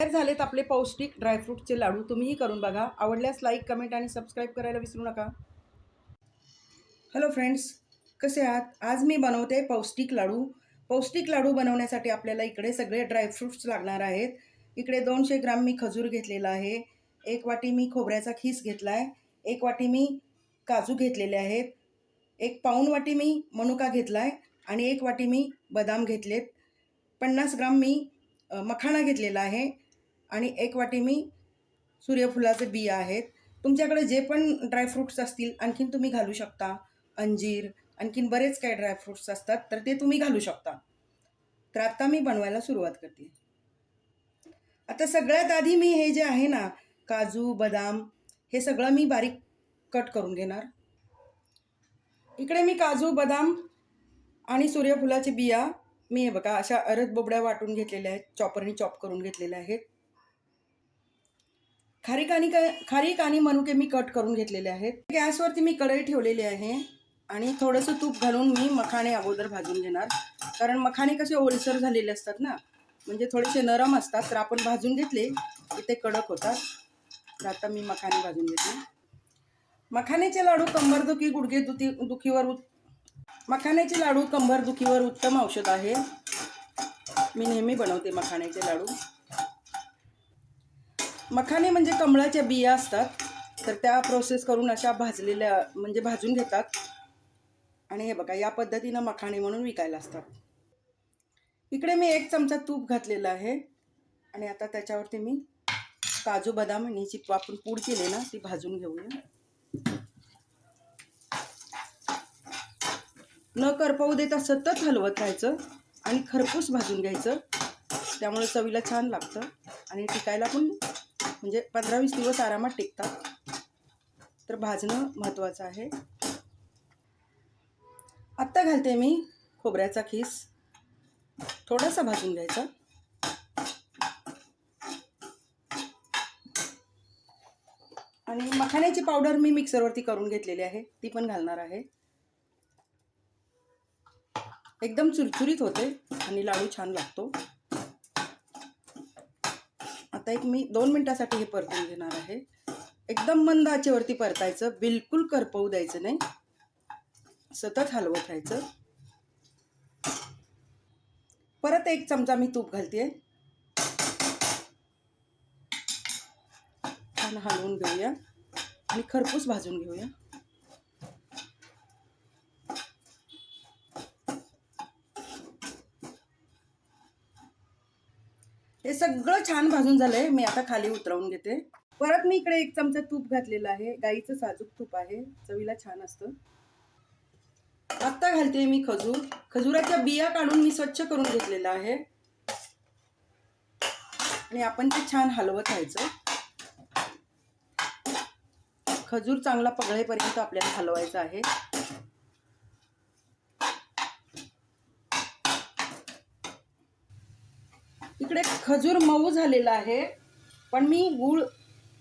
तयार झालेत आपले पौष्टिक ड्रायफ्रूटचे लाडू तुम्हीही करून बघा. आवडल्यास लाईक कमेंट आणि सबस्क्राईब करायला विसरू नका. हॅलो फ्रेंड्स कसे आहात? आज मी बनवते पौष्टिक लाडू. पौष्टिक लाडू बनवण्यासाठी आपल्याला इकडे सगळे ड्रायफ्रूट्स लागणार आहेत. इकडे दोनशे ग्राम मी खजूर घेतलेला आहे. एक वाटी मी खोबऱ्याचा खीस घेतला आहे एक वाटी मी काजू घेतलेले आहेत. एक पाऊण वाटी मी मनुका घेतला आहे आणि एक वाटी मी बदाम घेतलेत. पन्नास ग्राम मी मखाणा घेतलेला आहे. आणि एक वाटी मी सूर्यफुलाचे बिया आहेत. तुमच्याकडे जे पण ड्रायफ्रूट्स असतील आणखीन तुम्ही घालू शकता. अंजीर आणखीन बरेच काही ड्रायफ्रूट्स असतात तर ते तुम्ही घालू शकता. तर आता मी बनवायला सुरुवात करते. आता सगळ्यात आधी मी हे जे आहे ना काजू बदाम हे सगळं मी बारीक कट करून घेणार. इकडे मी काजू बदाम आणि सूर्यफुलाचे बिया मी हे बघा अशा अरद बोबड्या वाटून घेतलेल्या आहेत चॉपरनी चॉप करून घेतलेल्या आहेत. खारीक आणि खारीक आणि मनुके मी कट करून घेतलेले आहेत. गॅसवरती मी कढई ठेवलेली आहे आणि थोडंसं तूप घालून मी मखाणे अगोदर भाजून घेणार. कारण मखाणे कसे ओलसर झालेले असतात ना म्हणजे थोडेसे नरम असतात तर आपण भाजून घेतले की ते कडक होतात. तर आता मी मखाणे भाजून घेतले. मखाण्याचे लाडू कंबरदुखी गुडघे दुखी दुखीवर उत मखाण्याचे लाडू कंबरदुखीवर उत्तम औषध आहे. मी नेहमी बनवते मखाण्याचे लाडू. मखाणे म्हणजे कमळाच्या बिया असतात. तर त्या प्रोसेस करून अशा भाजलेल्या म्हणजे भाजून घेतात. आणि हे बघा या पद्धतीनं मखाणे म्हणून विकायला असतात. इकडे मी एक चमचा तूप घातलेला आहे. आणि आता त्याच्यावरती मी काजू बदाम आणि जी आपण पूड केली ना ती भाजून घेऊया. न करपवू देता सतत हलवत राहायचं आणि खरपूस भाजून घ्यायचं. त्यामुळे चवीला छान लागतं. आणि टिकायला पण म्हणजे पंधरा वीस दिवस आरामात टिकतात. तर भाजणं महत्त्वाचं आहे. आत्ता घालते मी खोबऱ्याचा खीस थोडासा भाजून घ्यायचा. आणि मखाण्याची पावडर मी मिक्सरवरती करून घेतलेली आहे. ती पण घालणार आहे. एकदम चुरचुरीत होते आणि लाडू छान लागतो. आता एक मी दोन मिनटासाठी हे परतून घेणार आहे. एकदम मंद आचेवरती परतायचं बिलकुल करपवू द्यायचं नाही. सतत हलवत राहायचं परत एक चमचा मी तूप घालते छान हलवून घेऊया आणि खरपूस भाजून घेऊया. हे सगळं छान भाजून झालंय. मी आता खाली उतरवून घेते. परत मी इकडे एक चमचा तूप घातलेला आहे. गाईचं साजूक तूप आहे. चवीला छान असतं. आत्ता घालते मी खजूर. खजुराच्या बिया काढून मी स्वच्छ करून घेतलेलं आहे. आणि आपण ते छान हलवत राहायचं. खजूर चांगला पगळेपर्यंत आपल्याला हलवायचा आहे. इकडे खजूर मऊ झालेला आहे. पण मी गूळ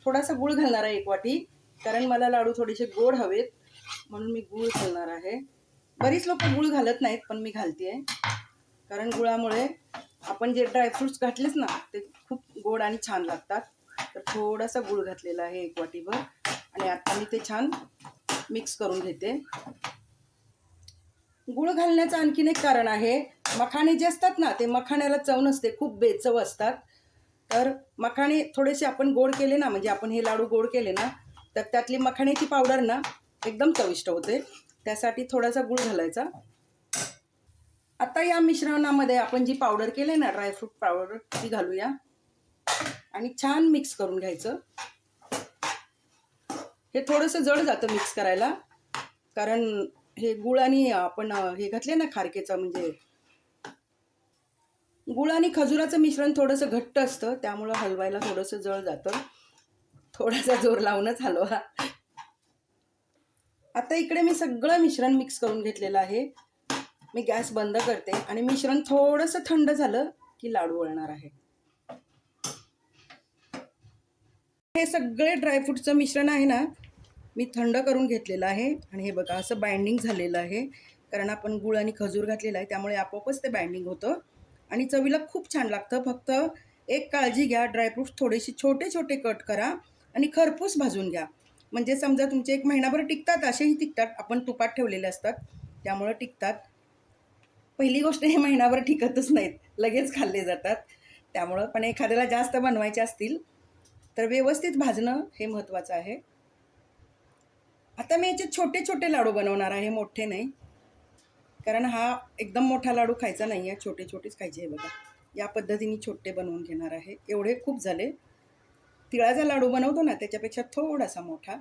थोडासा गूळ घालणार आहे एक वाटी कारण मला लाडू थोडेसे गोड हवेत म्हणून मी गूळ घालणार आहे. बरीच लोक गूळ घालत नाहीत पण मी घालते कारण गुळामुळे आपण जे ड्रायफ्रुट्स घातलेच ना ते खूप गोड आणि छान लागतात. तर थोडासा गूळ घातलेला आहे एक वाटीभर आणि आता मी ते छान मिक्स करून घेते. गुळ घालण्याचं आणखीन एक कारण आहे. मखाणे जे असतात ना ते मखाण्याला चव नसते खूप बेचव असतात. तर मखाणे थोडेसे आपण गोड केले ना म्हणजे आपण हे लाडू गोड केले ना तर त्यातली मखाण्याची पावडर ना एकदम चविष्ट होते. त्यासाठी थोडासा गुळ घालायचा. आता या मिश्रणामध्ये आपण जी पावडर केली ना ड्रायफ्रूट पावडर ती घालूया. आणि छान मिक्स करून घ्यायचं. हे थोडंसं जड जातं मिक्स करायला कारण हे गुळ आणि आपण हे घातले ना खारकेचं म्हणजे गुळ आणि खजुराचं मिश्रण थोडंसं घट्ट असतं त्यामुळं हलवायला थोडंसं जळ जातं. थोडासा जोर लावूनच हलवा. आता इकडे मी सगळं मिश्रण मिक्स करून घेतलेलं आहे. मी गॅस बंद करते आणि मिश्रण थोडंसं थंड झालं की लाडू वळणार आहे. हे सगळे ड्रायफ्रूटचं मिश्रण आहे ना मी थंड करून घेतलेलं आहे आणि हे बघा असं बाइंडिंग झालेलं आहे. कारण आपण गुळ आणि खजूर घातलेला आहे त्यामुळे आपोआपच ते बाइंडिंग होतं. आणि चवीला खूप छान लागतं. फक्त एक काळजी घ्या ड्रायफ्रूट्स थोडेसे छोटे छोटे कट करा आणि खरपूस भाजून घ्या. म्हणजे समजा तुमचे एक महिनाभर टिकतात असेही टिकतात. आपण तुपात ठेवलेले असतात त्यामुळं टिकतात. पहिली गोष्ट हे महिनाभर टिकतच नाहीत लगेच खाल्ले जातात. त्यामुळं पण एखाद्याला जास्त बनवायचे असतील तर व्यवस्थित भाजणं हे महत्त्वाचं आहे. आता मी याचे छोटे छोटे लाडू बनवणार आहे मोठे नाही. कारण हा एकदम मोठा लाडू खायचा नाही आहे छोटे छोटेच खायचे आहे बघा. या पद्धतीने छोटे बनवून घेणार आहे. एवढे खूप झाले. तिळाचा लाडू बनवतो ना त्याच्यापेक्षा थोडासा मोठा.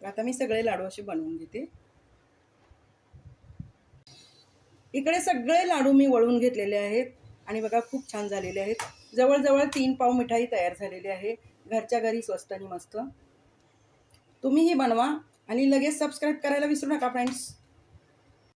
तर आता मी सगळे लाडू असे बनवून घेते. इकडे सगळे लाडू मी वळून घेतलेले आहेत आणि बघा खूप छान झालेले आहेत. जवळजवळ तीन पाव मिठाई तयार झालेली आहे. घरच्या घरी स्वस्त आणि मस्त. तुम्हीही बनवा. आणि लगेच सबस्क्राईब करायला विसरू नका फ्रेंड्स